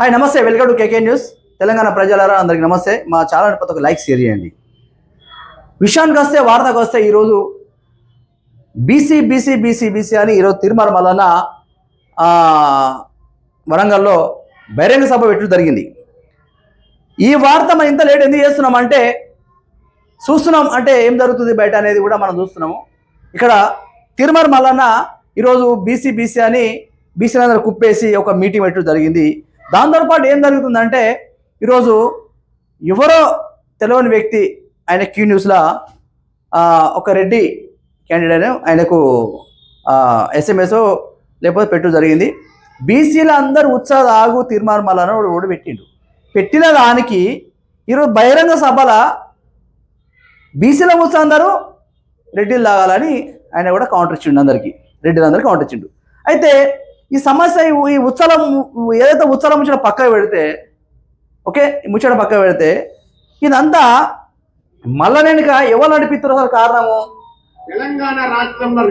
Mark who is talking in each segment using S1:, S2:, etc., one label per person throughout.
S1: Hi నమస్తే. Welcome to KK news Telangana ప్రజలారా అందరికి నమస్తే. మా ఛానల్ ప్రతి ఒక లైక్ షేర్ చేయండి. విషయానికి వస్తే వార్తకు వస్తే ఈరోజు బీసీ బీసీ బీసీ బీసీ అని ఈరోజు తిరుమల మల్లన్న వరంగల్లో బహిరంగ సభ పెట్టడం జరిగింది. ఈ వార్త మనం ఇంత లేట్ ఎందుకు చేస్తున్నాం అంటే చూస్తున్నాం అంటే ఏం జరుగుతుంది బయట అనేది కూడా మనం చూస్తున్నాము. ఇక్కడ తిరుమల మల్లన్న ఈరోజు బీసీ బీసీ అని బీసీలందరూ కుప్పేసి ఒక మీటింగ్ పెట్టడం జరిగింది. దాంతో పాటు ఏం జరుగుతుందంటే ఈరోజు ఎవరో తెలియని వ్యక్తి ఆయన క్యూ న్యూస్లో ఒక రెడ్డి క్యాండిడేట్ ఆయనకు ఎస్ఎంఎస్ లేకపోతే పెట్టు జరిగింది. బీసీల అందరూ ఉత్సాహ ఆగు తీర్మానం మళ్ళా ఓడి పెట్టిండు పెట్టిన దానికి ఈరోజు బహిరంగ సభల బీసీల ఉత్సాహం అందరూ రెడ్డిలు తాగాలని ఆయన కూడా కౌంటర్ ఇచ్చిండు అందరికీ. రెడ్డిలందరూ కౌంటర్ ఇచ్చిండు. అయితే ఈ సమస్య ఈ- ఉత్సలం ఏదైతే ఉత్సలం ముచ్చట పక్కకు పెడితే ఓకే? ముచ్చట పక్కకు పెడితే ఇదంతా మళ్ళా వెనుక ఎవరు నడిపిస్తారు అసలు కారణము?
S2: తెలంగాణ రాష్ట్రంలో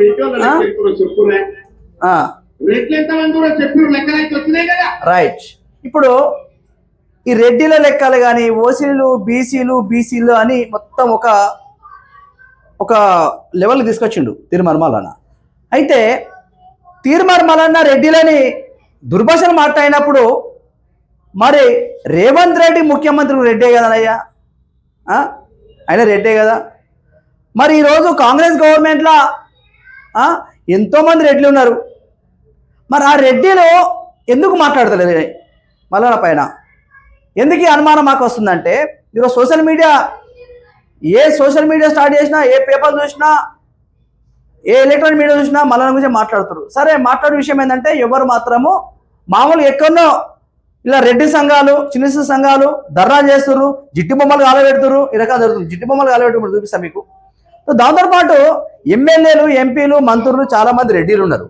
S1: రైట్ ఇప్పుడు ఈ రెడ్డిల లెక్కలు కానీ ఓసీలు బీసీలు బీసీలు అని మొత్తం ఒక ఒక లెవెల్కి తీసుకొచ్చిండు మల్లన్న. అయితే తీర్మార్ మల్లన్న రెడ్డిలని దుర్భాషను మాట్లాడినప్పుడు మరి రేవంత్ రెడ్డి ముఖ్యమంత్రి రెడ్డే కదనయ్యా ఆయన రెడ్డే కదా? మరి ఈరోజు కాంగ్రెస్ గవర్నమెంట్లో ఎంతోమంది రెడ్లు ఉన్నారు. మరి ఆ రెడ్డిలో ఎందుకు మాట్లాడతలేదు? మల్లన్న పైన ఎందుకు అనుమానం మాకు వస్తుందంటే ఈరోజు సోషల్ మీడియా ఏ సోషల్ మీడియా స్టార్ట్ చేసినా ఏ పేపర్ చూసినా ఏ ఎలక్ట్రానిక్ మీడియా చూసినా మలయాళం గురించి మాట్లాడుతారు. సరే మాట్లాడే విషయం ఏంటంటే ఎవరు మాత్రము మామూలు ఎక్కడో ఇలా రెడ్డి సంఘాలు చిన్న చిన్న సంఘాలు దర్రా చేస్తున్నారు జిట్టి బొమ్మలు కాలబెడుతున్నారు ఈ రకాలు జరుగుతుంది. జిట్టి బొమ్మలు కాలబెట్టుకుంటూ చూపిస్తాను మీకు. దాంతోపాటు ఎమ్మెల్యేలు ఎంపీలు మంత్రులు చాలా మంది రెడ్డిలు ఉన్నారు.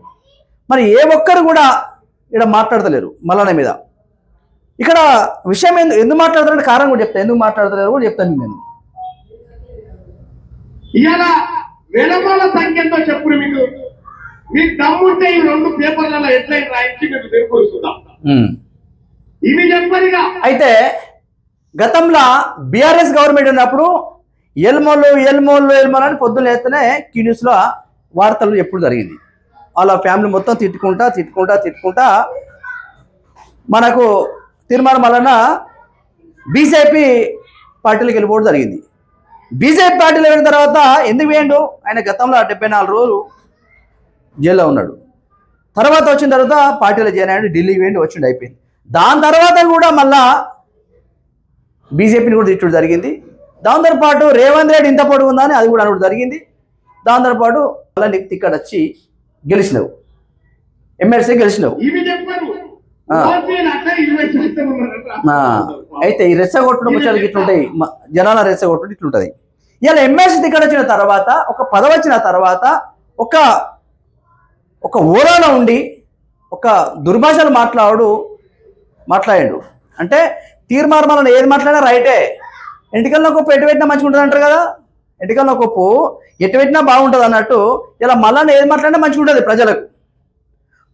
S1: మరి ఏ ఒక్కరు కూడా ఇక్కడ మాట్లాడతలేరు మల్లన్న మీద. ఇక్కడ విషయం ఎందుకు ఎందుకు మాట్లాడతారంటే కారణం కూడా చెప్తాను ఎందుకు మాట్లాడతలేరు కూడా చెప్తాను నేను.
S2: ఇవాళ సంఖ్య ఎంతో చెప్పురు మీకు. మీకు దమ్ముంటే ఈ రెండు పేపర్లలో ఎట్లయినా రాయించి మీకు
S1: ఉమ్.
S2: ఇవి చెప్పరిగా
S1: అయితే గతంలో బీఆర్ఎస్ గవర్నమెంట్ ఉన్నప్పుడు ఎల్మోళ్ళు ఎల్మోళ్ళు ఎల్మోళ్ళు అని పొద్దున్న లేస్తేనే క్యూ న్యూస్లో వార్తలు ఎప్పుడు జరిగింది. వాళ్ళ ఫ్యామిలీ మొత్తం తిట్టుకుంటా తిట్టుకుంటా తిట్టుకుంటా మనకు తీర్మానం వలన బీజేపీ పార్టీలకు వెళ్ళిపోవడం జరిగింది. బీజేపీ పార్టీలో వెళ్ళిన తర్వాత ఎందుకు వేయండు? ఆయన గతంలో డెబ్బై నాలుగు రోజులు జైల్లో ఉన్నాడు. తర్వాత వచ్చిన తర్వాత పార్టీలో జాయిన్ అయ్యాడు ఢిల్లీకి వేయండి వచ్చిండు అయిపోయింది. దాని తర్వాత కూడా మళ్ళా బీజేపీని కూడా తిట్టడం జరిగింది. దాంతో పాటు రేవంత్ రెడ్డి ఇంత పొడుగు ఉందని అది కూడా అనడం జరిగింది. దాంతో పాటు మళ్ళీ నీకు ఇక్కడ వచ్చి గెలిచినావు. ఎమ్మెల్సీ గెలిచినావు. అయితే ఈ రెచ్చగొట్టడం ముచ్చాలకి ఇట్లుంటాయి. జనాల రెచ్చగొట్టడం ఇట్లుంటది. ఇలా ఎమ్మెల్సీ టికెట్ వచ్చిన తర్వాత ఒక పదవి వచ్చిన తర్వాత ఒక ఒక ఓరాలో ఉండి ఒక దుర్భాషలు మాట్లాడు మాట్లాడాడు. అంటే తీర్మార్మాలను ఏది మాట్లాడినా రైటే. ఎంటికల్లో గొప్ప ఎటు పెట్టినా మంచిగా ఉంటుంది అంటారు కదా? ఎంటికల్లో గొప్ప ఎటు పెట్టినా బాగుంటుంది అన్నట్టు ఇలా మళ్ళా ఏది మాట్లాడినా మంచిగా ఉంటుంది ప్రజలకు.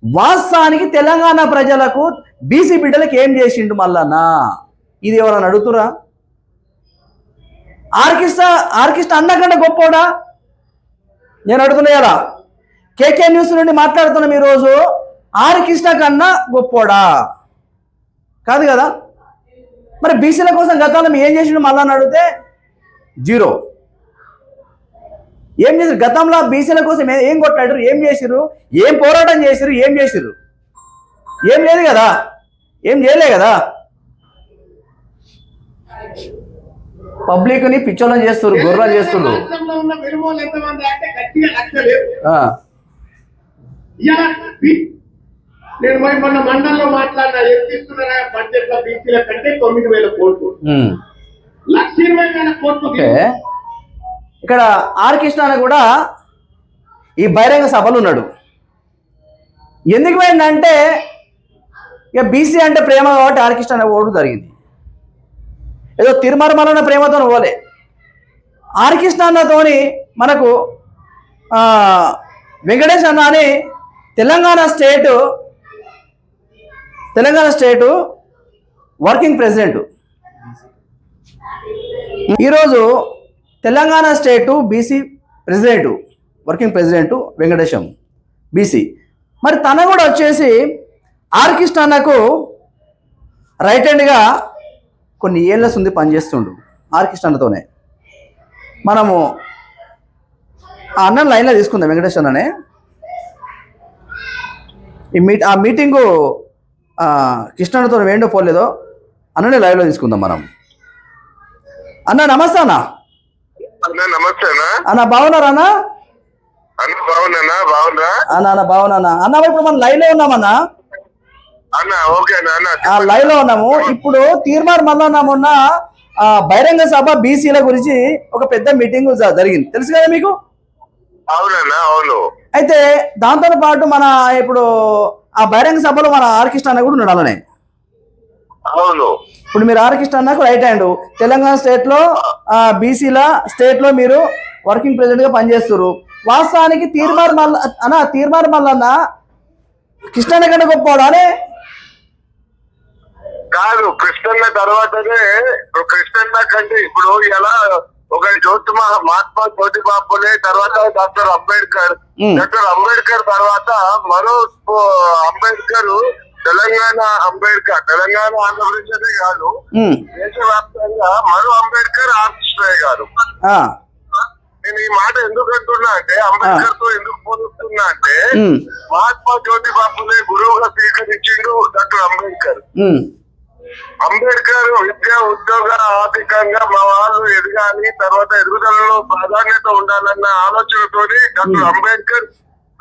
S1: వాస్తవానికి తెలంగాణ ప్రజలకు బీసీ బిడ్డలకు ఏం చేసిండు మల్లన్నా? ఇది ఎవరన్నా అడుగుతురా ఆర్కిస్ట్రా ఆర్కెస్ట్రా అన్నకంటే గొప్పోడా? నేను అడుగుతున్నా ఎలా? కేకే న్యూస్ నుండి మాట్లాడుతున్నాం ఈరోజు ఆర్కిష్ట కన్నా గొప్పోడా? కాదు కదా? మరి బీసీల కోసం గతంలో ఏం చేసిండు మళ్ళా అడిగితే? జీరో. ఏం చేసారు గతంలో బీసీల కోసం ఏ- కొట్లాడారు? ఏం చేసిర్రు ఏం పోరాటం చేసిర్రు ఏం చేసిర్రు ఏం లేదు కదా? ఏం చేయలే కదా? పబ్లిక్ని పిచ్చోళ్ళని చేస్తారు గొర్రెలు
S2: బి- నేను మొన్న మండలంలో మాట్లాడినా ఎంత ఇస్తున్నారా బడ్జెట్లో బీసీల కంటే తొమ్మిది వేల కోట్లు. లక్ష ఇరవై వేల కోట్లు
S1: ఇక్కడ ఆర్ కృష్ణ కూడా ఈ బహిరంగ సభలు ఉన్నాడు. ఎందుకు పోయిందంటే ఇక బీసీ అంటే ప్రేమ కాబట్టి ఆర్ కృష్ణ అనే ఓడు జరిగింది. ఏదో తిరుమరమలన ప్రేమతో పోలే. ఆర్ కృష్ణ అన్నతోని మనకు వెంకటేష్ అన్న అని Telangana state Telangana state working president. ఈరోజు Telangana state BC president working president Venkatesham BC. మరి తన కూడా వచ్చేసి ఆర్ రైట్ హ్యాండ్గా కొన్ని ఏళ్ళ సుంది పనిచేస్తుండు ఆర్ మనము ఆ అన్న లైన్లో తీసుకుందాం వెంకటేష్ అన్ననే ఈ మీట్ ఆ మీటింగు కృష్ణతో కృష్ణన్నతో వేండో పోలేదో అన్ననే లైవ్లో తీసుకుందాం మనం. అన్న నమస్తే అన్నా
S3: అన్న. నమస్తే అన్న.
S1: బాగున్నారా అన్న?
S3: అన్న బాగున్నా బాగున్నా?
S1: అన్న అన్న బాగున్నా అన్న. ఇప్పుడు మనం లైవ్లో ఉన్నామన్నా
S3: అన్న? ఓకే అన్న అన్న
S1: ఆ లైవ్లో ఉన్నాము. ఇప్పుడు తీర్మార్ మల్లన్న మొన్న ఆ, బహిరంగ సభ బీసీల గురించి ఒక పెద్ద మీటింగ్ జరిగింది. తెలుసు కదా మీకు?
S3: అవునన్నా అవును.
S1: అయితే దాంతో పాటు మన ఇప్పుడు ఆ బహిరంగ సభలో మన ఆర్కిష్ట అన్న కూడా ఉన్నాడు అలానే.
S3: అవును.
S1: ఇప్పుడు మీరు ఆర్కిష్ట అన్నకు రైట్ హ్యాండ్ తెలంగాణ స్టేట్లో బీసీల స్టేట్లో మీరు వర్కింగ్ ప్రెసిడెంట్గా పనిచేస్తారు వాస్తవానికి తీర్మార్ మల్ల అన్న తీర్మార్ మల్లన్న కృష్ణన్న కంటే గొప్పవాడు అనే?
S3: కాదు కృష్ణన్న తర్వాతనే కృష్ణన్న కంటే ఇప్పుడు ఎలా ఒక జ్యోతి మహా- మహాత్మా జ్యోతి బాపులే తర్వాత డాక్టర్ అంబేద్కర్. డాక్టర్ అంబేద్కర్ తర్వాత మరో అంబేద్కర్ తెలంగాణ అంబేద్కర్ తెలంగాణ ఆంధ్రప్రదేశ్ కాదు
S1: ఉమ్,
S3: దేశవ్యాప్తంగా మరో అంబేద్కర్ ఆర్కృష్ణయ్య గారు నేను ఈ మాట ఎందుకు అంటున్నా అంటే అంబేద్కర్తో ఎందుకు పోలుస్తున్నా అంటే మహాత్మా జ్యోతి బాపునే గురువుగా స్వీకరించిండు డాక్టర్ అంబేద్కర్. అంబేద్కర్ విద్య ఉద్యోగ ఆర్థికంగా మా వాళ్ళు ఎదగాలి తర్వాత ఎదుగుదలలో ప్రాధాన్యత ఉండాలన్న ఆలోచనతోని డాక్టర్ అంబేద్కర్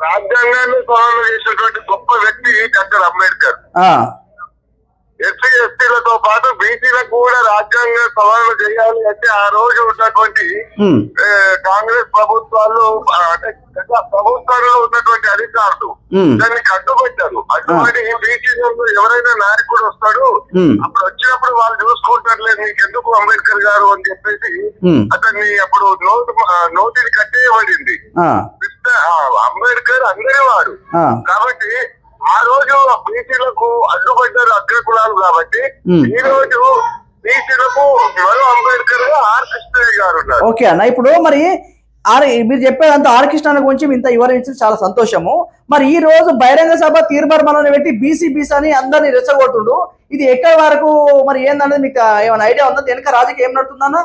S3: రాజ్యాంగాన్ని సవరణ చేసినటువంటి గొప్ప వ్యక్తి డాక్టర్ అంబేద్కర్. ఎస్సీ ఎస్టీలతో పాటు బీసీలకు కూడా రాజ్యాంగ సవరణ చేయాలి అంటే ఆ రోజు ఉన్నటువంటి కాంగ్రెస్ ప్రభుత్వాలు అంటే ప్రభుత్వాల్లో ఉన్నటువంటి అధికారులు దాన్ని కట్టుబట్టారు. అటువంటి బీసీలో ఎవరైనా నాయకుడు వస్తాడు అప్పుడు వచ్చినప్పుడు వాళ్ళు చూసుకుంటారులే నీకు ఎందుకు అంబేద్కర్ గారు అని చెప్పేసి అతన్ని అప్పుడు నోటు నోటిని కట్టేయబడింది. అంబేద్కర్ అందరి వాడు కాబట్టి ఆ రోజు బీసీలకు అడ్డుపడ్డారు అగ్రకులాలు కాబట్టి
S1: ఉమ్.
S3: ఈ రోజు బీసీలకు మరో అంబేద్కర్గా ఆర్ కృష్ణయ్య గారు ఉన్నారు.
S1: ఓకే అన్న ఇప్పుడు మరి ఆర్ మీరు చెప్పేదంతా ఆర్ కృష్ణ గురించి ఇంత వివరించి చాలా సంతోషము. మరి ఈ రోజు బహిరంగ సభ తీర్మానం పెట్టి బీసీ బీసీ అని అందరినీ రెచ్చగొట్టుండు. ఇది ఎక్కడి వరకు మరి ఏందన్నది మీకు ఏమైనా ఐడియా ఉందా? వెనక రాజకీయం నడుతుందన్న?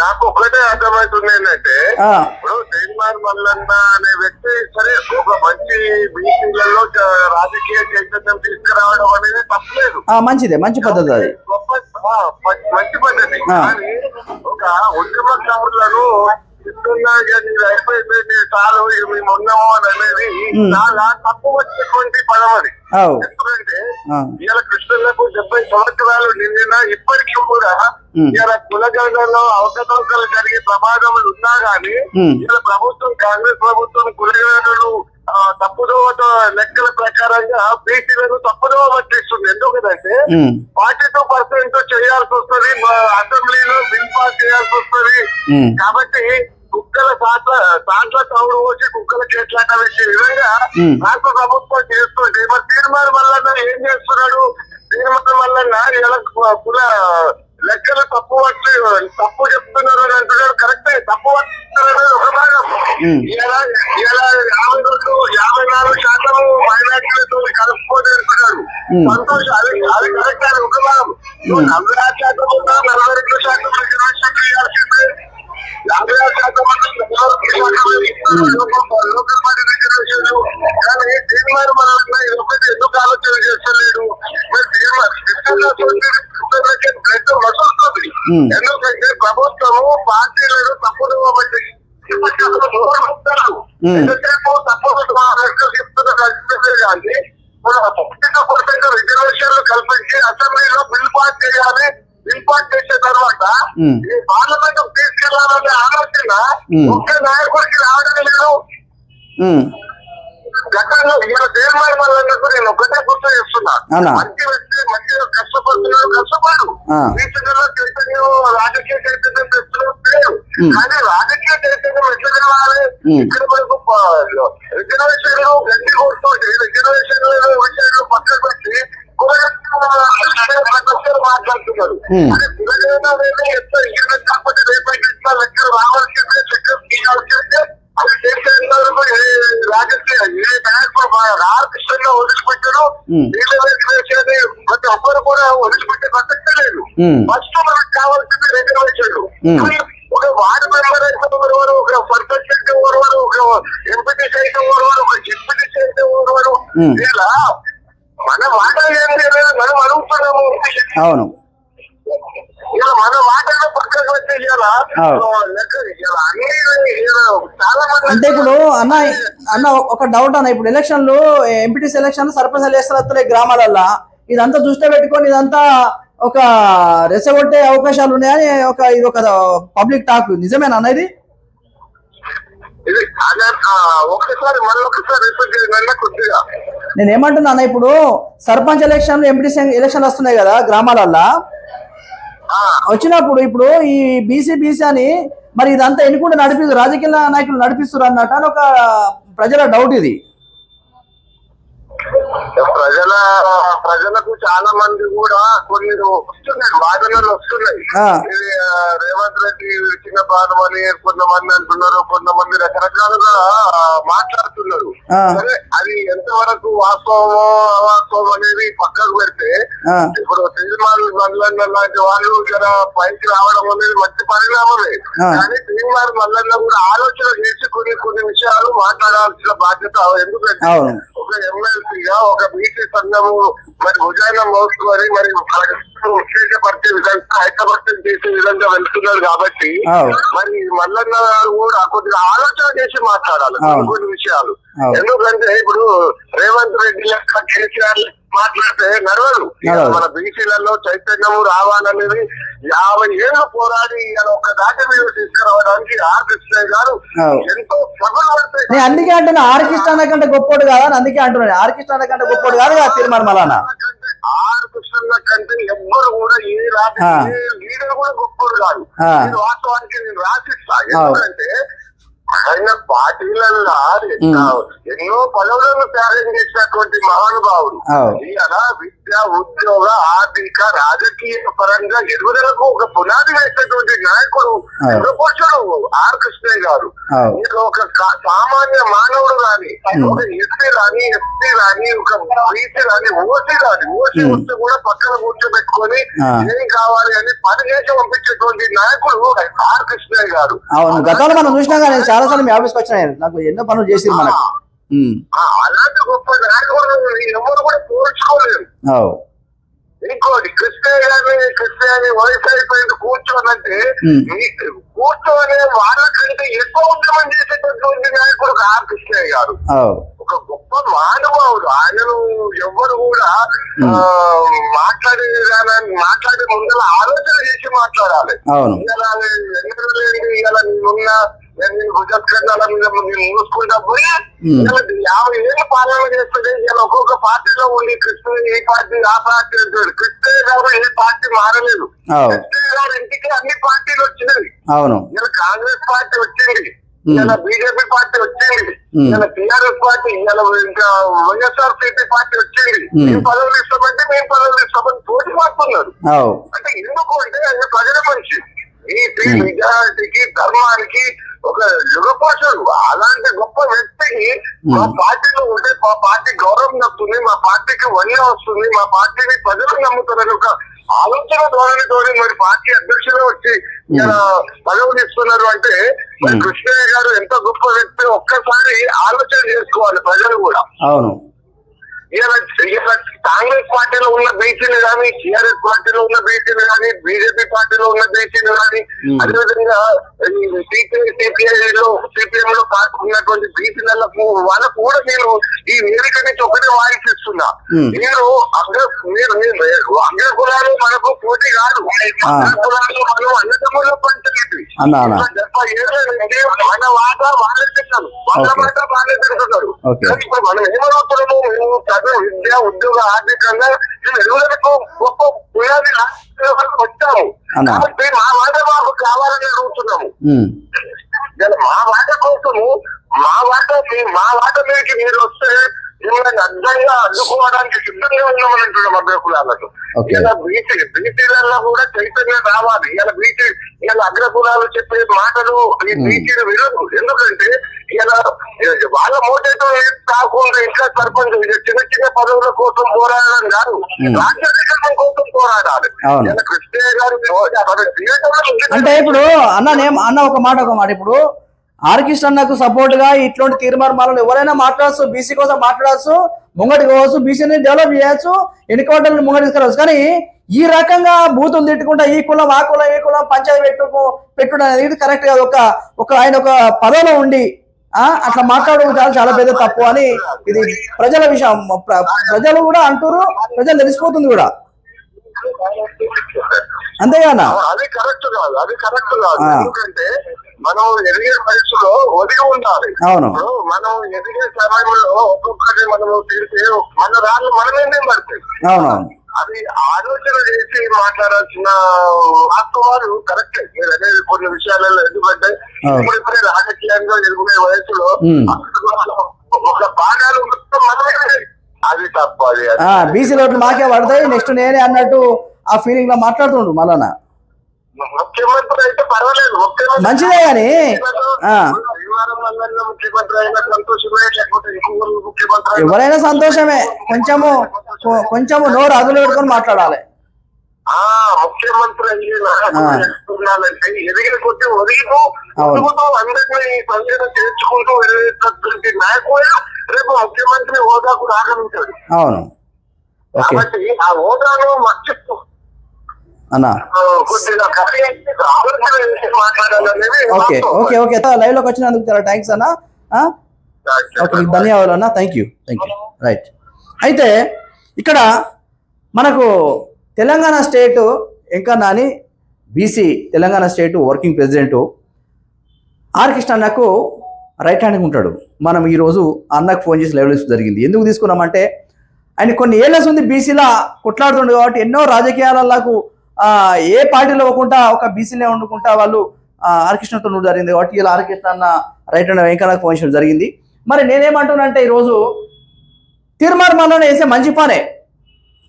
S3: నాకు ఒకటే అర్థమవుతుంది ఏంటంటే ఇప్పుడు జైన్మార్ మల్లన్న అనే వ్యక్తి సరే ఒక మంచి బీసీలలో రాజకీయ చైతన్యం తీసుకురావడం అనేది తప్పలేదు.
S1: మంచిదే మంచి పద్ధతి అది.
S3: మంచి పద్ధతి. కానీ ఒక కానీ ఇది అయిపోయింది చాలు మేము ఉన్నాము అని అనేది. చాలా తప్పు వచ్చేటువంటి పదం అది. ఇవాళ కృష్ణులకు డెబ్బై సంవత్సరాలు నిండినా ఇప్పటికీ కూడా. ఇవాళ కులగణలో అవకతవకలు జరిగే ప్రమాదములు ఉన్నా గానీ. ఇవాళ ప్రభుత్వం కాంగ్రెస్ ప్రభుత్వం కులగణలు తప్పుదోవ లెక్కల ప్రకారంగా బీసీలను తప్పుదోవ పట్టిస్తుంది ఎందుకంటే ఫార్టీ టూ పర్సెంట్ చేయాల్సి వస్తుంది అసెంబ్లీలో బిల్ పాస్ చేయాల్సి వస్తుంది. కాబట్టి కుక్కల సాట్ల సాట్ల తౌడు వచ్చి కుక్కల కేట్లాట వేసే విధంగా. రాష్ట్ర ప్రభుత్వం చేస్తుంది మరి తీర్మానం వల్ల ఏం చేస్తున్నాడు తీర్మానం వల్ల ఇలా కుల లెక్కలు తప్పు వచ్చి తప్పు చెప్తున్నారు అని అంటున్నాడు కరెక్టే తప్పు అనేది ఒక భాగం. ఇలా ఇలా యాభై రెండు యాభై నాలుగు శాతం మైనార్టీలతో కలుపుకొని
S1: ఉమ్.
S3: సంతోషం అది అది కరెక్ట్ అది ఒక భాగం. నలభై ఆరు శాతం నలభై రెండు శాతం రిజర్వేషన్ చేయాల్సిందే లోకల్ పార్టీ రిజర్వేషన్లు కానీ తీర్మానం మనం ఇది ఒకటి ఎందుకు ఆలోచన చేస్తలేడు మరి బ్లడ్ మసులుతుంది
S1: ఉమ్.
S3: ఎందుకంటే ప్రభుత్వము పార్టీలను
S1: ఉమ్.
S3: ఎంతసేపు తప్పులు చెప్తున్నారు కానీ పర్సెంట్ రిజర్వేషన్లు కల్పించి అసెంబ్లీలో బిల్ పాస్ చేయాలి బిల్ పాస్ చేసిన తర్వాత. ఈ పార్లమెంట్. ఒక్క నాయకుడికి రావడం లేదు గతంలో ఈయన తీర్మానం వల్లన్నట్టు నేను ఒకటే గుర్తు చేస్తున్నా? మంచి వ్యక్తి మంచిగా కష్టపడుతున్నాడు కష్టపడు. రీసెంట్గా చైతన్యం రాజకీయ చైతన్యం.
S1: ఉమ్.
S3: కానీ రాజకీయ చైతన్యం ఎట్లా
S1: ఉమ్.
S3: ఇక్కడ మనకు రిజర్వేషన్లు గట్టి కొడుతుంది రిజర్వేషన్లు విషయాలు పక్కన పెట్టి కూరగాయలు
S1: Hmm.
S3: అదే తెలంగాణ ఎంత కాకపోతే రేపటి లెక్కలు రావాల్సిందే లెక్కలు తీయాల్సిందే అది చేసే రాజకీయ ఏ నాయకుడు రామకృష్ణంగా వదిలిపెట్టారు వేసేది ప్రతి ఒక్కరు కూడా వదిలిపెట్టే ప్రసక్తే లేదు ఫస్ట్ మనకు కావాల్సింది రిజర్వేషన్
S1: Hmm.
S3: ఒక వార్డు మెంబర్ అయితే ఓడవారు ఒక సర్పంచ్ అయితే ఓడవారు ఒక ఎంపీటీసీ అయితే ఓడవారు ఒక డిప్యూటీసీ అయితే ఓడవారు ఇలా మన అనేది మనం అడుగుతున్నాము.
S1: అవును. అంటే ఇప్పుడు అన్న అన్న ఒక డౌట్ అన్న ఇప్పుడు ఎలక్షన్లు ఎంపీటీసీ ఎలక్షన్ సర్పంచ్ ఎలక్షన్ వస్తున్నాయి గ్రామాలల్లో. ఇదంతా దృష్టిలో పెట్టుకొని ఇదంతా ఒక రెచ్చగొట్టే అవకాశాలు ఉన్నాయని ఒక ఇది ఒక పబ్లిక్ టాక్ నిజమేనా అన్న ఇది?
S3: ఇది రిపీట్ చేయాలన్నా కొద్దిగా.
S1: నేను ఏమంటున్నా అన్న ఇప్పుడు సర్పంచ్ ఎలక్షన్ ఎంపీటీసీ ఎలక్షన్ వస్తున్నాయి కదా గ్రామాలల్లో.
S3: ఆ,
S1: వచ్చినప్పుడు ఇప్పుడు ఈ బీసీ బీసీ అని మరి ఇదంతా ఎన్నుకుంటే నడిపి రాజకీయ నాయకులు నడిపిస్తారు అన్నట్టు అని ఒక ప్రజల డౌట్ ఇది.
S3: ప్రజల ప్రజలకు చాలా మంది కూడా కొన్ని వస్తున్నాయి వాదనలు వస్తున్నాయి. రేవంత్ రెడ్డి చిన్న బాధం అని కొంతమంది అంటున్నారు కొంతమంది రకరకాలుగా మాట్లాడుతున్నారు. సరే అది ఎంతవరకు వాస్తవమో అవాస్తవం అనేది పక్కకు పెడితే ఇప్పుడు సినిమాలు మల్లన్న లాంటి వాళ్ళు జర పైకి రావడం అనేది మంచి పరిణామమే. కానీ శ్రీనివార్ మల్లన్న కూడా ఆలోచన చేసి కొన్ని కొన్ని విషయాలు మాట్లాడాల్సిన బాధ్యత ఎందుకంటే ఒక ఎమ్మెల్సీగా ఒక బీసీ సంఘము మరి భుజాన మోసుకొని మరి ఉత్తేజపరిచే విధంగా ఐకమత్యం చేసే విధంగా వెళ్తున్నారు కాబట్టి. మరి మల్లన్న గారు కూడా కొద్దిగా ఆలోచన చేసి మాట్లాడాలి కొన్ని విషయాలు. ఎందుకంటే ఇప్పుడు రేవంత్ రెడ్డి లెక్క కేసీఆర్ లెక్క మాట్లాడితే నడవదు. మన బీసీలలో చైతన్యము రావాలనేది యాభై ఏళ్ళు పోరాడి ఒక దాటి మీద తీసుకురావడానికి ఆర్ కృష్ణయ్య గారు. ఎంతో
S1: నేను అందుకే అంటున్నా ఆర్కిస్ట్రా కంటే గొప్పోడు కాదా అని అందుకే అంటున్నాను ఆర్కిస్ట్రా కంటే గొప్పోడు కాదు కదా తీర్మానం మలానా
S3: కంటే ఆరు కృష్ణుల కంటే ఎవ్వరు కూడా ఏ. రాజకీయ లీడర్ కూడా గొప్పడు కాదు వాస్తవానికి నేను రాసిస్తా. ఎందుకంటే ఆయన పార్టీలల్లో ఎన్నో పదవులను త్యాగం చేసినటువంటి మహానుభావుడు. ఈయన విద్య ఉద్యోగ ఆర్థిక రాజకీయ పరంగా ఎదుగుదలకు ఒక పునాది వేసినటువంటి నాయకుడు. పురుషుడు ఆర్ కృష్ణయ్య గారు. ఇక ఒక సామాన్య మానవుడు గాని ఒక ఎస్సీ రాని ఎస్టీ రాని ఒక బీసీ రాని ఓసీ రాని ఓసీ. వస్తే కూడా పక్కన కూర్చోబెట్టుకొని. ఏం కావాలి అని పని చేసి పంపించేటువంటి నాయకుడు ఆర్ కృష్ణయ్య గారు
S1: అవును గతంలో మనం చూసినా కానీ చాలా సార్లు మీ ఆఫీస్కి వచ్చినాయి నాకు ఎన్నో పనులు చేసిరు మనకు.
S3: ఆ, అలాంటి గొప్ప నాయకుడు ఎవరు కూడా పోల్చుకోలేరు ఇంకోటి కృష్ణయ్య గారిని వయసు అయిపోయింది కూర్చోనంటే కూర్చోనే వాళ్ళకంటే ఎక్కువ ఉద్యమం చేసేటటువంటి నాయకుడు ఆర్ కృష్ణయ్య గారు ఒక గొప్ప మానవుడు ఆయనను ఎవ్వరు కూడా ఆ, మాట్లాడే దాని- మాట్లాడే ముందర ఆలోచన చేసి మాట్లాడాలి ఇలా ఇలా నేనున్నా నేను నేను భుజస్కంధాల మీద నేను మూసుకుంటా పోయి యాభై ఏళ్ళు పాలన చేస్తుంది ఇలా ఒక్కొక్క పార్టీలో ఉండి కృష్ణ ఏ పార్టీ ఆ పార్టీ అంటాడు. కృష్ణయ్య గారు ఏ పార్టీ మారలేదు. కృష్ణయ్య గారు ఇంటికి అన్ని పార్టీలు వచ్చినాయి
S1: అవును.
S3: ఇలా కాంగ్రెస్ పార్టీ వచ్చింది. ఇలా బీజేపీ పార్టీ వచ్చింది. ఇలా టీఆర్ఎస్ పార్టీ ఇలా ఇంకా వైఎస్ఆర్ సిపి పార్టీ వచ్చింది. మేము. పదవులు ఇస్తామంటే మేము పదవులు ఇస్తామని పడుతున్నారు
S1: అవు.
S3: అంటే ఎందుకు అంటే ఆయన ప్రజల మనిషి. నీతి నిజాయితీకి ధర్మానికి ఒక యుగపోషుడు అలాంటి గొప్ప వ్యక్తికి మా పార్టీలో ఉంటే మా పార్టీ గౌరవం దక్కుతుంది మా పార్టీకి వన్య వస్తుంది మా పార్టీని ప్రజలు నమ్ముతారని ఒక ఆలోచన ధోరణితో మరి పార్టీ అధ్యక్షులు వచ్చి ఇలా పదవులు ఇస్తున్నారు అంటే మరి కృష్ణయ్య గారు ఎంత గొప్ప వ్యక్తి ఒక్కసారి ఆలోచన చేసుకోవాలి ప్రజలు కూడా.
S1: అవును.
S3: ఇలా కాంగ్రెస్ పార్టీలో ఉన్న బీసీలు కానీ టీఆర్ఎస్ పార్టీలో ఉన్న బీసీలు కానీ బీజేపీ పార్టీలో ఉన్న బీసీలు కానీ. అదేవిధంగా సిపిఐ సిపిఐ లో సిపిఎం లో పార్టీ ఉన్నటువంటి బీసీలకు వాళ్ళకు కూడా నేను ఈ వేదిక నుంచి ఒకటే వాయిస్ ఇస్తున్నా. మీరు అగ్ర మీరు అగ్ర కులాలు మనకు పోటీ కాదు. అగ్ర కులాలు మనం అన్నదమ్ముల
S1: అన్నా.
S3: డెబ్బై ఏళ్ళు మన వాటా వాళ్ళే తిన్నారు వాళ్ళ. మాట వాళ్ళే తింటున్నారు. ఇప్పుడు మనం ఏమవుతున్నాము మేము చదువు విద్య ఉద్యోగ ఆర్థికంగా ఈ ఎరువులకు గొప్ప వచ్చాము
S1: అన్నా.
S3: కాబట్టి మా మాట మాకు కావాలని అడుగుతున్నాము. మా వాట కోసము మా వాట మీ- మా వాట మీదకి మీరు వస్తే అడ్డంగా అడ్డుకోవడానికి సిద్ధంగా ఉన్నామని అంటున్నాం అభ్య కులాలకు
S1: Okay.
S3: ఇలా బీసీ బీసీలలో కూడా చైతన్యం రావాలి. ఇలా బీసీ ఇలా అగ్ర కులాలు చెప్పే మాటలు ఈ. బీసీలు వినరు. ఎందుకంటే ఇలా వాళ్ళ మోటేతో కాకుండా ఇంట్లో సర్పంచ్ చిన్న చిన్న పదవుల కోసం పోరాడడం కాదు. రాజ్యాధికారం కోసం పోరాడాలి. కృష్ణయ్య గారు
S1: అంటే ఇప్పుడు అన్న అన్న ఒక మాట ఒక మాట. ఇప్పుడు ఆర్ అన్నకు సపోర్ట్గా ఇట్లాంటి తీర్మానాలను ఎవరైనా మాట్లాడచ్చు బీసీ కోసం మాట్లాడచ్చు ముంగటి పోవచ్చు బీసీని డెవలప్ చేయొచ్చు ఎన్నికవటలను ముంగటి తీసుకురావచ్చు. కానీ ఈ రకంగా బూతులు తిట్టుకుంటా ఈ కులం ఆ కులం ఈ కులం పంచాయతీ పెట్టుకు పెట్టుడు అనేది కరెక్ట్ కాదు. ఒక ఒక ఆయన ఒక పదవిలో ఉండి ఆ అట్లా మాట్లాడడం చాలా చాలా పెద్ద తప్పు అని ఇది ప్రజల విషయం. ప్రజలు కూడా అంటారు ప్రజలు తెలిసిపోతుంది కూడా. అంతేగానా?
S3: అది కరెక్ట్ కాదు అది కరెక్ట్ కాదు. ఎందుకంటే మనం ఎదిగే వయసులో ఒదిగి ఉండాలి.
S1: అవును.
S3: మనం ఎదిగే సమయంలో ఒక్కొక్కటి మనం తీరితే మన రాళ్ళు మనమే పడతాయి.
S1: అవునవును
S3: అది ఆలోచన చేసి మాట్లాడాల్సిన వాస్తవాలు కరెక్ట్. మీరు అనేది కొన్ని విషయాలలో ఎందుకంటే. ఇప్పుడు ఇప్పుడే రాజకీయంగా ఎదుగునే వయసులో ఒక భాగాలు మొత్తం మనమే అది తప్ప అది
S1: బీసీ ఓట్లు మాకే పడతాయి నెక్స్ట్ నేనే అన్నట్టు ఆ ఫీలింగ్లో మాట్లాడుతుండు మళ్ళా
S3: ముఖ్యమంత్రి అయితే పర్వాలేదు ముఖ్యమంత్రి
S1: మంచిదే
S3: అయినా
S1: ఎవరైనా సంతోషమే. కొంచెము కొంచెము నోరు అదులు పెట్టుకొని మాట్లాడాలి.
S3: ఆ ముఖ్యమంత్రి అయ్యాలంటే ఎదిగిన కొద్ది ఒదిగితూ అందరినీ సంచలనం చేర్చుకుంటూ వెళ్ళేటటువంటి నాయకుడే రేపు ముఖ్యమంత్రి హోదాకు ఆగమించాడు
S1: అవును.
S3: కాబట్టి ఆ హోదాను మర్చిస్తూ
S1: అన్నా? Okay okay okay. లైవ్లోకి వచ్చినందుకు చాలా థ్యాంక్స్ అన్న. ఓకే మీకు ధన్యవాదాలు అన్న thank you thank you right అయితే ఇక్కడ మనకు తెలంగాణ స్టేట్ ఇంకా Nani BC Telangana state working president R Krishna అన్నకు రైట్ హ్యాండ్కి ఉంటాడు. మనం ఈరోజు అన్నకు ఫోన్ చేసి లైవ్ జరిగింది. ఎందుకు తీసుకున్నామంటే ఆయన కొన్ని ఏళ్ళస్ ఉంది బీసీలా కొట్లాడుతుండే కాబట్టి ఎన్నో రాజకీయాలకు ఏ పార్టీలో ఇవ్వకుండా ఒక బీసీలే వండుకుంటా వాళ్ళు ఆ, జరిగింది కాబట్టి ఇలా ఆరకృష్ణ అన్న రైట్ అండ్ వెంకన్నకు పోయించడం జరిగింది. మరి నేనేమంటున్నానంటే ఈరోజు తిరుమల మల్లన్న చేసే మంచి పనే.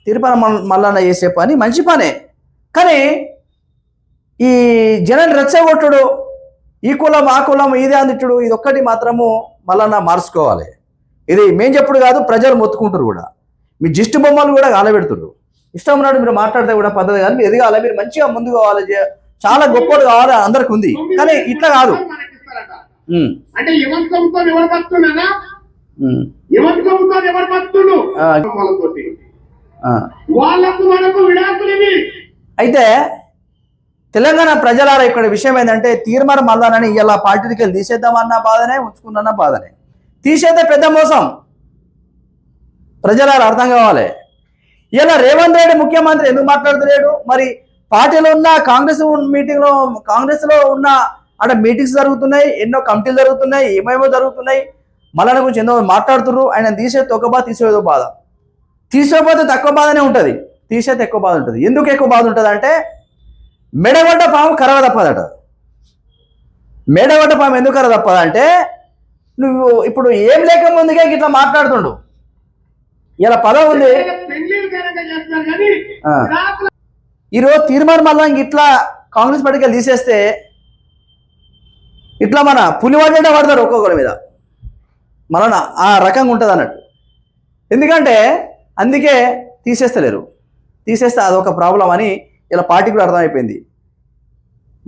S1: తిరుమల మల్లన్న చేసే పని మంచి పనే. కానీ ఈ జనం రెచ్చగొట్టుడు ఈ కులం ఆ కులం ఇదే అందిట్టుడు ఇది ఒక్కటి మాత్రము మల్లన్న మార్చుకోవాలి. ఇది మేం చెప్పుడు కాదు ప్రజలు మొత్తుకుంటారు కూడా. మీ జిస్టు బొమ్మలు కూడా కాలబెడుతున్నారు ఇష్టం ఉన్నాడు మీరు మాట్లాడితే కూడా పద్ధతి కాదు. మీరు ఎదగాలి. మీరు మంచిగా ముందు కావాలి చాలా గొప్పలు కావాలి అందరికి ఉంది. కానీ ఇట్లా కాదు.
S2: అంటే
S1: అయితే తెలంగాణ ప్రజలారా ఇక్కడ విషయం ఏంటంటే తీర్మాన మల్లానని ఇలా పార్టీకి వెళ్ళి తీసేద్దామన్న బాధనే ఉంచుకున్న బాధనే. తీసేస్తే పెద్ద మోసం. ప్రజలారా అర్థం కావాలి. ఇలా రేవంత్ రెడ్డి ముఖ్యమంత్రి ఎందుకు మాట్లాడుతలేడు? మరి పార్టీలో ఉన్న కాంగ్రెస్ మీటింగ్లో కాంగ్రెస్లో ఉన్న అంటే మీటింగ్స్ జరుగుతున్నాయి ఎన్నో కమిటీలు జరుగుతున్నాయి ఏమేమో జరుగుతున్నాయి మళ్ళీ గురించి ఎన్నో మాట్లాడుతున్నారు ఆయన తీసేది తొక్క బాధ తీసేదో బాధ. తీసేపోతే తక్కువ బాధనే ఉంటుంది. తీసేది ఎక్కువ బాధ ఉంటుంది. ఎందుకు ఎక్కువ బాధ ఉంటుంది అంటే మెడగొడ్డ పాము కరవ తప్పదట మెడగొడ్డ పాము ఎందుకు కరవ తప్పదంటే నువ్వు ఇప్పుడు ఏం లేక ముందుగా ఇట్లా మాట్లాడుతుండు. ఇలా పదం ఉంది. ఈరోజు తీర్మానం మళ్ళా ఇట్లా కాంగ్రెస్ పార్టీకి తీసేస్తే ఇట్లా మన పులివాడే పడతారు ఒక్కొక్కరి మీద. మళ్ళా ఆ రకంగా ఉంటుంది అన్నట్టు. ఎందుకంటే అందుకే తీసేస్తలేరు. తీసేస్తే అదొక ప్రాబ్లం అని ఇలా పార్టీ కూడా అర్థమైపోయింది.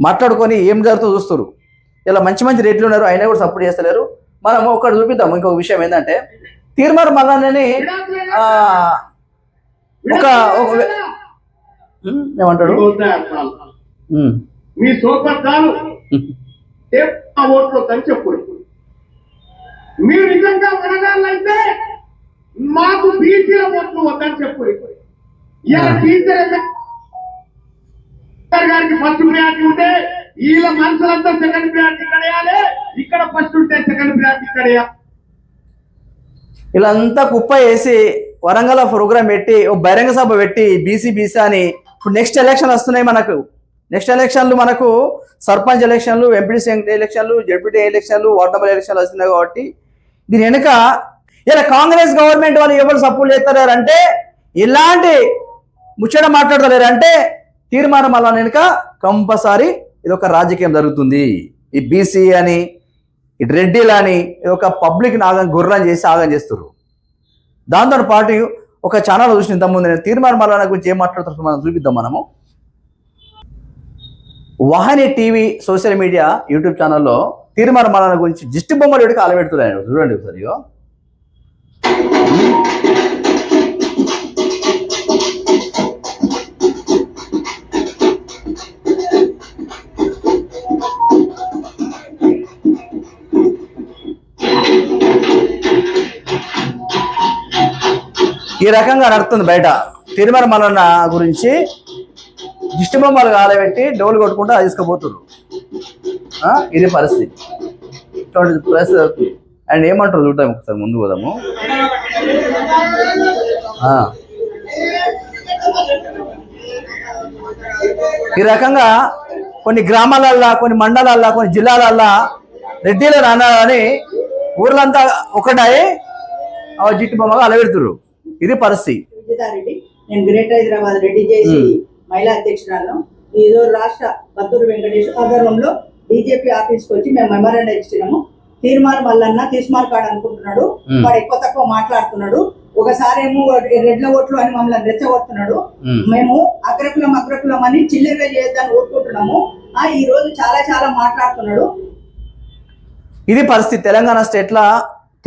S1: మాట్లాడుకొని ఏం జరుగుతుందో చూస్తారు ఇలా మంచి మంచి రేట్లు ఉన్నారు అయినా కూడా సపోర్ట్ చేస్తలేరు. మనం ఒకటి చూపిద్దాం ఇంకొక విషయం ఏంటంటే
S2: విడాకులేనా?
S1: ఆ, ఒక ఏమంటాడు.
S2: మీ సూపర్ ఆ ఓట్లు వద్దని చెప్పు మీరు నిజంగా వినగాలైతే మాకు బీసీల ఓట్లు వద్దని చెప్పు. ఇలా గారికి ఫస్ట్ ప్రియారిటీ ఉంటే వీళ్ళ మనుషులంతా సెకండ్ ప్రియారిటీ ఇక్కడ ఇక్కడ ఫస్ట్ ఉంటే సెకండ్ ప్రియారిటీ ఇక్కడ
S1: ఇలా అంతా కుప్ప వేసి వరంగల్ ప్రోగ్రామ్ పెట్టి ఓ బహిరంగ సభ పెట్టి బీసీ బీసీ అని ఇప్పుడు నెక్స్ట్ ఎలక్షన్ వస్తున్నాయి మనకు. నెక్స్ట్ ఎలక్షన్లు మనకు సర్పంచ్ ఎలక్షన్లు ఎంపీడీసీ ఎలక్షన్లు జడ్పీటీ ఎలక్షన్లు వార్డ్ నెంబర్ ఎలక్షన్లు వస్తున్నాయి కాబట్టి దీని వెనుక ఇలా కాంగ్రెస్ గవర్నమెంట్ వాళ్ళు ఎవరు సపోర్ట్ చేస్తారంటే ఇలాంటి ముచ్చట మాట్లాడతలేరు అంటే తీర్మానం అలా వెనుక కంపల్సరీ ఇది ఒక రాజకీయం జరుగుతుంది. ఈ బీసీ అని ఇటు రెడ్డిలు ఒక పబ్లిక్ ఆగం గుర్రం చేసి ఆగం చేస్తున్నారు దాంతో పాటు ఒక ఛానల్ చూసిన ఇంతకుముందు నేను తీర్మాన మల్లన్న గురించి ఏం మాట్లాడుతున్నారు మనం చూపిద్దాం మనము. Vahini TV social media YouTube ఛానల్లో తీర్మాన మల్లన్న గురించి జిస్ట్ బొమ్మలు పెడికి చూడండి ఒకసారి ఈ రకంగా నడుతుంది బయట. తిరుమల మల్లన్న గురించి దిష్టి బొమ్మలు కాలబెట్టి డోలు కొట్టుకుంటూ అది తీసుకుపోతున్నారు ఇది పరిస్థితి. ఇటువంటి పరిస్థితి అవుతుంది అండ్ ఏమంటారు చూద్దాం ఒకసారి ముందు పోదాము. ఈ రకంగా కొన్ని గ్రామాలల్లో కొన్ని మండలాల్లో కొన్ని జిల్లాలల్లో రెడ్డిలు రాని ఊర్లంతా ఒకటాయి ఆ జిట్టు బొమ్మగా అలవెడుతురు ఇది పరిస్థితి.
S4: నేను గ్రేటర్ హైదరాబాద్ రెడ్డి చేసి మహిళా అధ్యక్షురాలను ఈరోజు రాష్ట్ర పత్తూరు వెంకటేష్ ఆధ్వర్యంలో బీజేపీ ఆఫీస్కి వచ్చి మేము మెమరాండం ఇచ్చినాము. తీర్మానం మల్లన్న తీర్మార్ కాడు అనుకుంటున్నాడు. వాడు ఎక్కువ తక్కువ మాట్లాడుతున్నాడు. ఒకసారి ఏమో రెడ్ల ఓట్లు అని మమ్మల్ని రెచ్చగొడుతున్నాడు.
S1: మ్మ్.
S4: అగ్రకులం అగ్రకులం అని చిల్లరగా చేయొద్దని ఊరుకుంటున్నాము. ఆ ఈ రోజు చాలా చాలా మాట్లాడుతున్నాడు.
S1: ఇది పరిస్థితి. తెలంగాణ స్టేట్ల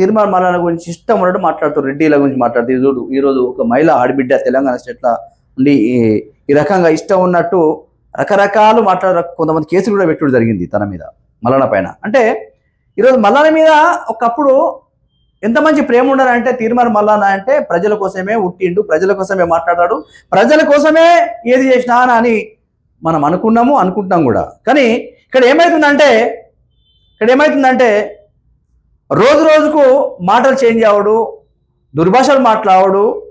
S1: తిరుమల మల్లన్న గురించి ఇష్టం ఉన్నట్టు మాట్లాడుతారు రెడ్డిల గురించి మాట్లాడుతూ ఈ ఈరోజు ఒక మహిళ ఆడబిడ్డ తెలంగాణ స్టేట్లో ఉండి ఈ- ఈ రకంగా ఇష్టం ఉన్నట్టు రకరకాలు మాట్లాడ కొంతమంది కేసులు కూడా పెట్టుడు జరిగింది తన మీద మల్లన పైన. అంటే ఈరోజు మల్లన మీద ఒకప్పుడు ఎంత మంచి ప్రేమ ఉండాలంటే తీర్మాన మల్లాన అంటే ప్రజల కోసమే ఉట్టిండు ప్రజల కోసమే మాట్లాడాడు ప్రజల కోసమే ఏది చేసినా అని మనం అనుకున్నాము అనుకుంటున్నాం కూడా. కానీ ఇక్కడ ఏమవుతుందంటే ఇక్కడ ఏమవుతుందంటే రోజు రోజుకు మాటలు చేంజ్ అవ్వడు దుర్భాషలు మాట్లాడు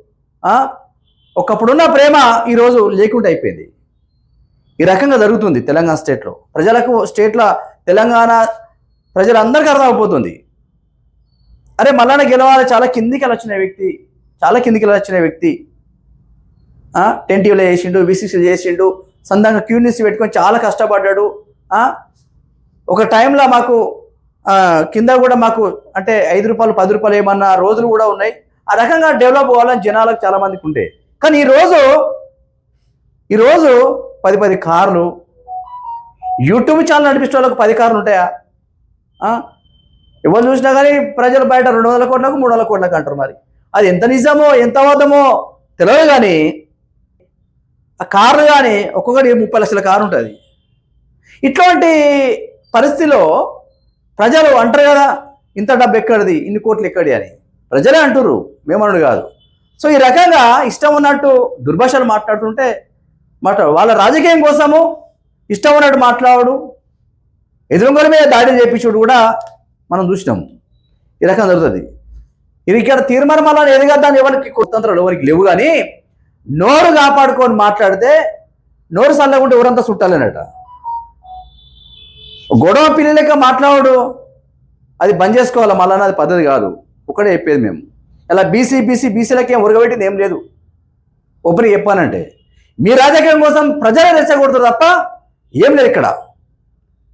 S1: ఒకప్పుడున్న ప్రేమ ఈరోజు లేకుండా అయిపోయింది. ఈ రకంగా జరుగుతుంది తెలంగాణ స్టేట్లో ప్రజలకు స్టేట్ల తెలంగాణ ప్రజలందరికీ అర్థమైపోతుంది అరే మళ్ళా గెలవాలి చాలా కిందికి వచ్చిన వ్యక్తి చాలా కిందికి వచ్చిన వ్యక్తి టెన్ చేసిండు బీసీసీలు చేసిండు సందంగా క్యూనిస్ పెట్టుకొని చాలా కష్టపడ్డాడు ఒక టైంలో మాకు కింద కూడా మాకు అంటే ఐదు రూపాయలు పది రూపాయలు ఏమన్నా రోజులు కూడా ఉన్నాయి. ఆ రకంగా డెవలప్ అవ్వాలని జనాలకు చాలా మందికి ఉండే. కానీ ఈరోజు ఈరోజు పది పది కార్లు యూట్యూబ్ ఛానల్ నడిపించే వాళ్ళకి పది కార్లు ఉంటాయా? ఎవరు చూసినా కానీ ప్రజలు బయట రెండు వందల కోట్లకు మూడు వందల కోట్లకు అంటారు మరి. అది ఎంత నిజమో ఎంత అబద్ధమో తెలియదు కానీ ఆ కార్లు కానీ ఒక్కొక్కటి ముప్పై లక్షల కారు ఉంటుంది. ఇట్లాంటి పరిస్థితిలో ప్రజలు అంటారు కదా ఇంత డబ్బు ఎక్కడిది? ఇన్ని కోట్లు ఎక్కడి అని. ప్రజలే అంటుర్రు మేమనుడు కాదు. సో ఈ రకంగా ఇష్టం ఉన్నట్టు దుర్భాషలు మాట్లాడుతుంటే మాట్లాడు వాళ్ళ రాజకీయం కోసము ఇష్టం ఉన్నట్టు మాట్లాడు ఎదురుగోల మీద దాడి చేయించుడు కూడా మనం చూసినాము ఈ రకం జరుగుతుంది. ఇది ఇక్కడ తీర్మానం వల్ల ఎదగద్దాన్ని ఎవరికి కుతంత్రాలు ఎవరికి లేవు కానీ నోరు కాపాడుకొని మాట్లాడితే నోరు చల్లకుంటే ఎవరంతా చుట్టాలనట. గొడవ పిల్లి మాట్లాడు. అది బంద్ చేసుకోవాలి? మళ్ళీ అది పద్ధతి కాదు. ఒకటే చెప్పేది మేము. ఇలా బీసీ బీసీ బీసీలకి ఏం ఉరగబెట్టింది ఏం లేదు. ఓపెన్ చెప్పానంటే మీ రాజకీయం కోసం ప్రజలే రెచ్చగొడతారు తప్ప ఏం లేదు ఇక్కడ.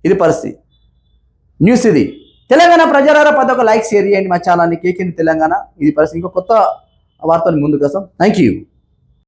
S1: ఇది పరిస్థితి. న్యూస్ ఇది. తెలంగాణ ప్రజలారా పది ఒక లైక్ షేర్ చేయండి మా ఛానల్ని. కేకింది తెలంగాణ. ఇది పరిస్థితి. ఇంకో కొత్త వార్తలు ముందు కోసం థ్యాంక్ యూ.